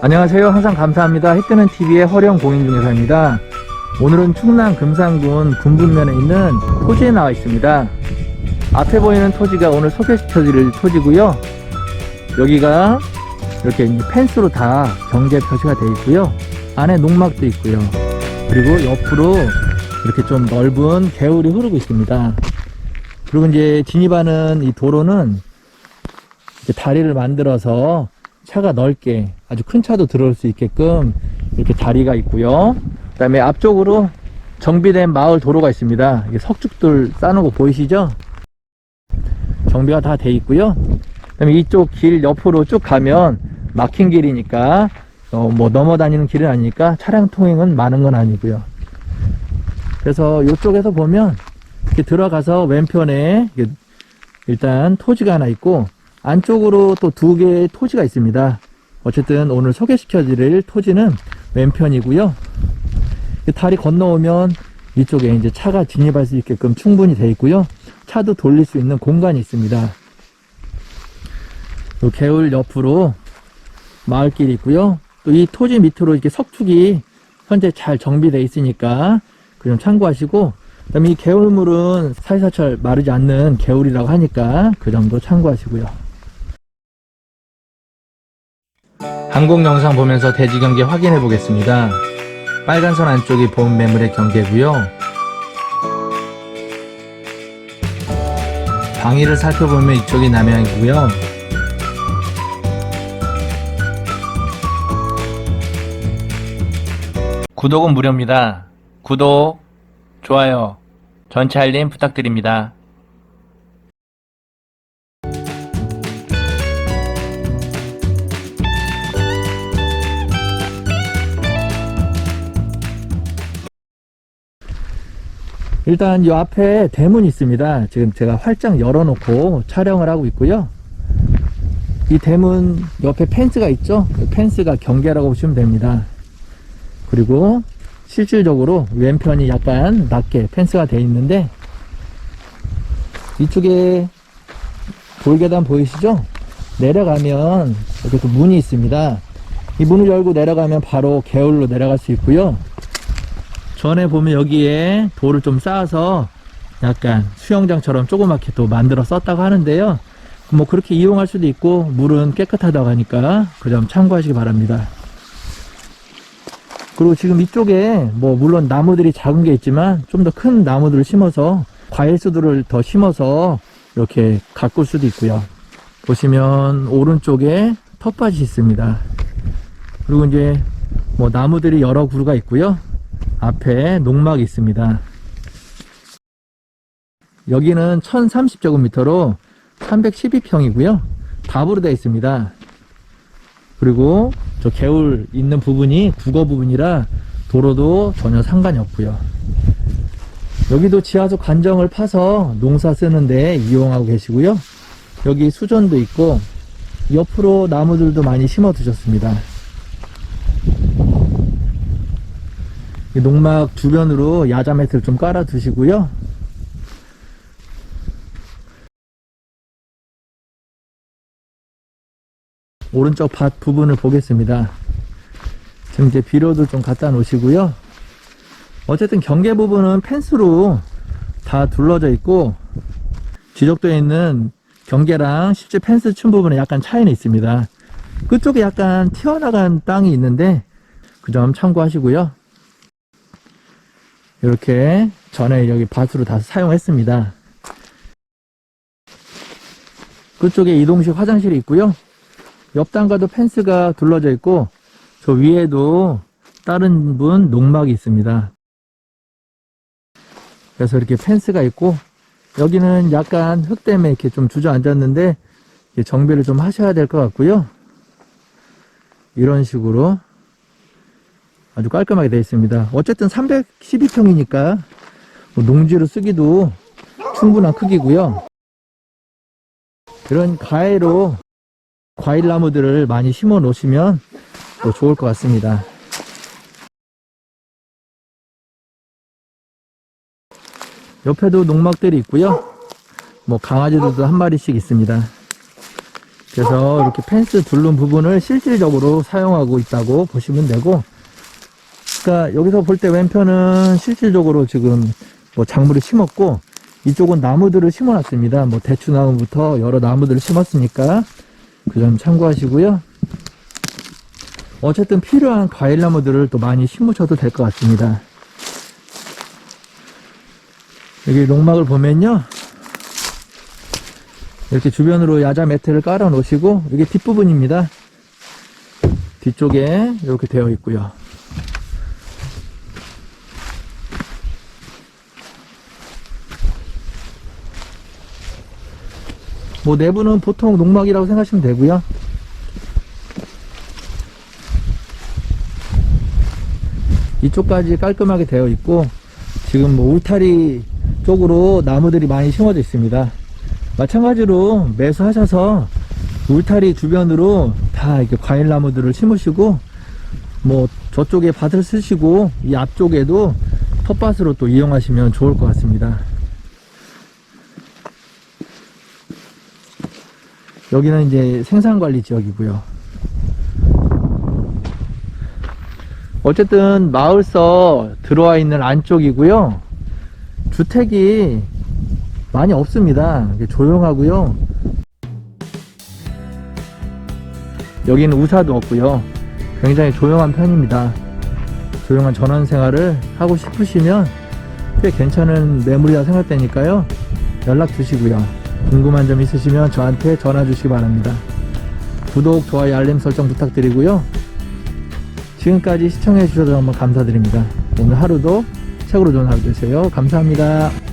안녕하세요. 항상 감사합니다. 해뜨는 TV의 허령 공인중개사입니다. 오늘은 충남 금산군 군분면에 있는 토지에 나와 있습니다. 앞에 보이는 토지가 오늘 소개시켜드릴 토지고요. 여기가 이렇게 이제 펜스로 다 경계 표시가 되어 있고요. 안에 농막도 있고요. 그리고 옆으로 이렇게 좀 넓은 개울이 흐르고 있습니다. 그리고 이제 진입하는 이 도로는 이렇게 다리를 만들어서 차가 넓게 아주 큰 차도 들어올 수 있게끔 이렇게 다리가 있고요. 그 다음에 앞쪽으로 정비된 마을 도로가 있습니다. 이게 석죽들 싸는 거 보이시죠? 정비가 다 돼 있고요. 그다음에 이쪽 길 옆으로 쭉 가면 막힌 길이니까 어, 뭐 넘어 다니는 길은 아니니까 차량 통행은 많은 건 아니고요. 그래서 이쪽에서 보면 이렇게 들어가서 왼편에 일단 토지가 하나 있고 안쪽으로 또 두 개의 토지가 있습니다. 어쨌든 오늘 소개시켜 드릴 토지는 왼편이고요. 이 다리 건너오면 이쪽에 이제 차가 진입할 수 있게끔 충분히 되어 있고요. 차도 돌릴 수 있는 공간이 있습니다. 요 개울 옆으로 마을길이 있고요. 또 이 토지 밑으로 이렇게 석축이 현재 잘 정비되어 있으니까 그점 참고하시고 그다음에 이 개울물은 사시사철 마르지 않는 개울이라고 하니까 그 점도 참고하시고요. 항공 영상 보면서 대지 경계 확인해 보겠습니다. 빨간 선 안쪽이 본 매물의 경계고요. 방위를 살펴보면 이쪽이 남양이고요. 구독은 무료입니다. 구독, 좋아요, 전체 알림 부탁드립니다. 일단 이 앞에 대문이 있습니다. 지금 제가 활짝 열어 놓고 촬영을 하고 있고요. 이 대문 옆에 펜스가 있죠? 그 펜스가 경계라고 보시면 됩니다. 그리고 실질적으로 왼편이 약간 낮게 펜스가 되어 있는데 이쪽에 돌계단 보이시죠? 내려가면 이렇게 또 문이 있습니다. 이 문을 열고 내려가면 바로 개울로 내려갈 수 있고요. 전에 보면 여기에 돌을 좀 쌓아서 약간 수영장처럼 조그맣게 또 만들어 썼다고 하는데요. 뭐 그렇게 이용할 수도 있고 물은 깨끗하다고 하니까 그 점 참고하시기 바랍니다. 그리고 지금 이쪽에 뭐 물론 나무들이 작은 게 있지만 좀 더 큰 나무들을 심어서 과일 수들을 더 심어서 이렇게 가꿀 수도 있고요. 보시면 오른쪽에 텃밭이 있습니다. 그리고 이제 뭐 나무들이 여러 그루가 있고요. 앞에 농막이 있습니다. 여기는 1030제곱미터로 312평이고요. 답으로 되어 있습니다. 그리고 저 개울 있는 부분이 국어 부분이라 도로도 전혀 상관이 없고요. 여기도 지하수 관정을 파서 농사 쓰는데 이용하고 계시고요. 여기 수전도 있고 옆으로 나무들도 많이 심어 두셨습니다. 농막 주변으로 야자 매트를 좀 깔아 두시고요. 오른쪽 밭 부분을 보겠습니다. 지금 이제 비료도 좀 갖다 놓으시고요. 어쨌든 경계 부분은 펜스로 다 둘러져 있고 지적되어 있는 경계랑 실제 펜스 층 부분에 약간 차이는 있습니다. 끝쪽에 약간 튀어나간 땅이 있는데 그 점 참고하시고요. 이렇게 전에 여기 밭으로 다 사용했습니다. 그쪽에 이동식 화장실이 있고요. 옆 단가도 펜스가 둘러져 있고 저 위에도 다른 분 농막이 있습니다. 그래서 이렇게 펜스가 있고 여기는 약간 흙 때문에 이렇게 좀 주저앉았는데 정비를 좀 하셔야 될 것 같고요. 이런 식으로 아주 깔끔하게 되어 있습니다. 어쨌든 312평이니까 뭐 농지로 쓰기도 충분한 크기고요. 이런 가해로 과일 나무들을 많이 심어 놓으시면 또 좋을 것 같습니다. 옆에도 농막들이 있고요. 뭐 강아지들도 한 마리씩 있습니다. 그래서 이렇게 펜스 둘른 부분을 실질적으로 사용하고 있다고 보시면 되고, 그러니까 여기서 볼 때 왼편은 실질적으로 지금 뭐 작물을 심었고, 이쪽은 나무들을 심어놨습니다. 뭐 대추나무부터 여러 나무들을 심었으니까 그 점 참고하시고요. 어쨌든 필요한 과일나무들을 또 많이 심으셔도 될 것 같습니다. 여기 농막을 보면요. 이렇게 주변으로 야자 매트를 깔아 놓으시고 이게 뒷부분입니다. 뒤쪽에 이렇게 되어 있고요. 뭐 내부는 보통 농막이라고 생각하시면 되고요. 이쪽까지 깔끔하게 되어 있고 지금 뭐 울타리 쪽으로 나무들이 많이 심어져 있습니다. 마찬가지로 매수하셔서 울타리 주변으로 다 이렇게 과일 나무들을 심으시고 뭐 저쪽에 밭을 쓰시고 이 앞쪽에도 텃밭으로 또 이용하시면 좋을 것 같습니다. 여기는 이제 생산관리 지역이고요. 어쨌든 마을서 들어와 있는 안쪽이고요. 주택이 많이 없습니다. 조용하고요. 여기는 우사도 없고요. 굉장히 조용한 편입니다. 조용한 전원 생활을 하고 싶으시면 꽤 괜찮은 매물이라 생각되니까요. 연락 주시고요. 궁금한 점 있으시면 저한테 전화 주시기 바랍니다. 구독, 좋아요, 알림 설정 부탁드리고요. 지금까지 시청해 주셔서 정말 감사드립니다. 오늘 하루도 최고로 좋은 하루 되세요. 감사합니다.